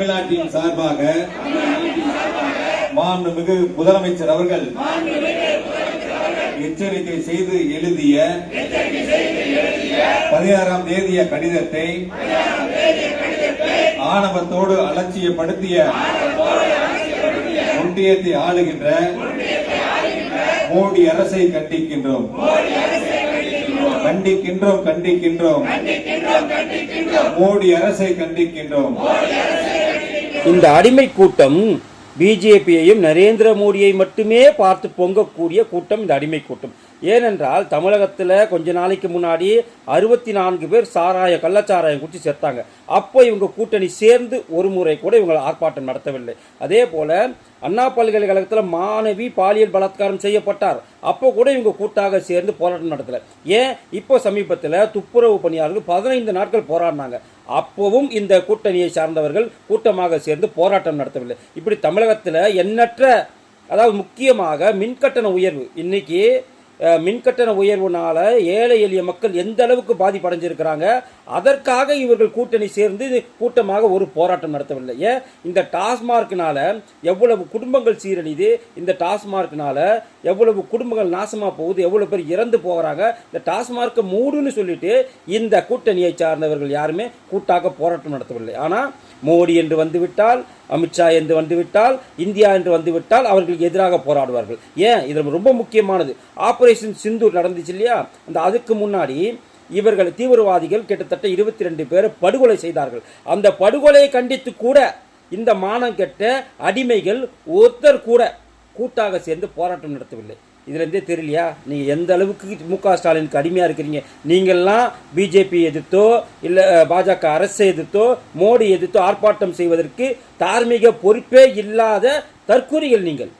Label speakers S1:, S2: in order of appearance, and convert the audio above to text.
S1: தமிழ்நாட்டின் சார்பாக மாண்புமிகு முதலமைச்சர் அவர்கள் எச்சரிக்கை செய்து எழுதிய பதினாறாம் தேதிய கடிதத்தை ஆணவத்தோடு அலட்சியப்படுத்திய ஒன்றியத்தை ஆளுகின்ற மோடி அரசை கண்டிக்கின்றோம். கண்டிக்கின்றோம் கண்டிக்கின்றோம். மோடி அரசை கண்டிக்கின்றோம்.
S2: இந்த அடிமை கூட்டம் பிஜேபியையும் நரேந்திர மோடியை மட்டுமே பார்த்து பொங்கக்கூடிய கூட்டம் இந்த அடிமை கூட்டம். ஏனென்றால் தமிழகத்தில் கொஞ்ச நாளைக்கு முன்னாடி அறுபத்தி நான்கு பேர் சாராய கள்ளச்சாராயம் குடிச்சு சேர்த்தாங்க அப்போ இவங்க கூட்டணி சேர்ந்து ஒரு முறை கூட இவங்க ஆர்ப்பாட்டம் நடத்தவில்லை. அதே போல் அண்ணா பல்கலைக்கழகத்தில் மாணவி பாலியல் பலாத்காரம் செய்யப்பட்டார். அப்போ கூட இவங்க கூட்டாக சேர்ந்து போராட்டம் நடத்தல. ஏன்? இப்போ சமீபத்தில் துப்புரவு பணியாளர்கள் பதினைந்து நாட்கள் போராடினாங்க. அப்போவும் இந்த கூட்டணியை சார்ந்தவர்கள் கூட்டமாக சேர்ந்து போராட்டம் நடத்தவில்லை. இப்படி தமிழகத்தில் எண்ணற்ற அதாவது முக்கியமாக மின்கட்டண உயர்வு. இன்னைக்கு மின்கட்டண உயர்வுனால ஏழை எளிய மக்கள் எந்த அளவுக்கு பாதிப்படைஞ்சிருக்கிறாங்க? அதற்காக இவர்கள் கூட்டணி சேர்ந்து இது கூட்டமாக ஒரு போராட்டம் நடத்தவில்லை. ஏன் இந்த டாஸ்மார்க்னால எவ்வளவு குடும்பங்கள் சீரழிது இந்த டாஸ்மார்க்னால எவ்வளவு குடும்பங்கள் நாசமாக போகுது எவ்வளவு பேர் இறந்து போகிறாங்க இந்த டாஸ்மார்க்கை மூடுன்னு சொல்லிட்டு இந்த கூட்டணியை சார்ந்தவர்கள் யாருமே கூட்டாக போராட்டம் நடத்தவில்லை. ஆனால் மோடி என்று வந்துவிட்டால் அமித்ஷா என்று வந்துவிட்டால் இந்தியா என்று வந்துவிட்டால் அவர்களுக்கு எதிராக போராடுவார்கள். ஏன்? இது ரொம்ப முக்கியமானது. ஆப்ரேஷன் சிந்தூர் நடந்துச்சு இல்லையா? அந்த அதுக்கு முன்னாடி இவர்கள் தீவிரவாதிகள் கிட்டத்தட்ட இருபத்தி ரெண்டு பேரை படுகொலை செய்தார்கள். அந்த படுகொலையை கண்டித்து கூட இந்த மானம் கெட்ட அடிமைகள் ஒருத்தர் கூட கூட்டாக சேர்ந்து போராட்டம் நடத்தவில்லை. இதுலேருந்தே தெரியலையா? நீங்கள் எந்த அளவுக்கு மு க. ஸ்டாலினுக்கு அடிமையாக இருக்கிறீங்க? நீங்கள்லாம் பிஜேபி எதிர்த்தோ இல்லை பாஜக அரசை எதிர்த்தோ மோடி எதிர்த்தோ ஆர்ப்பாட்டம் செய்வதற்கு தார்மீக பொறுப்பே இல்லாத தற்கூறிகள் நீங்கள்.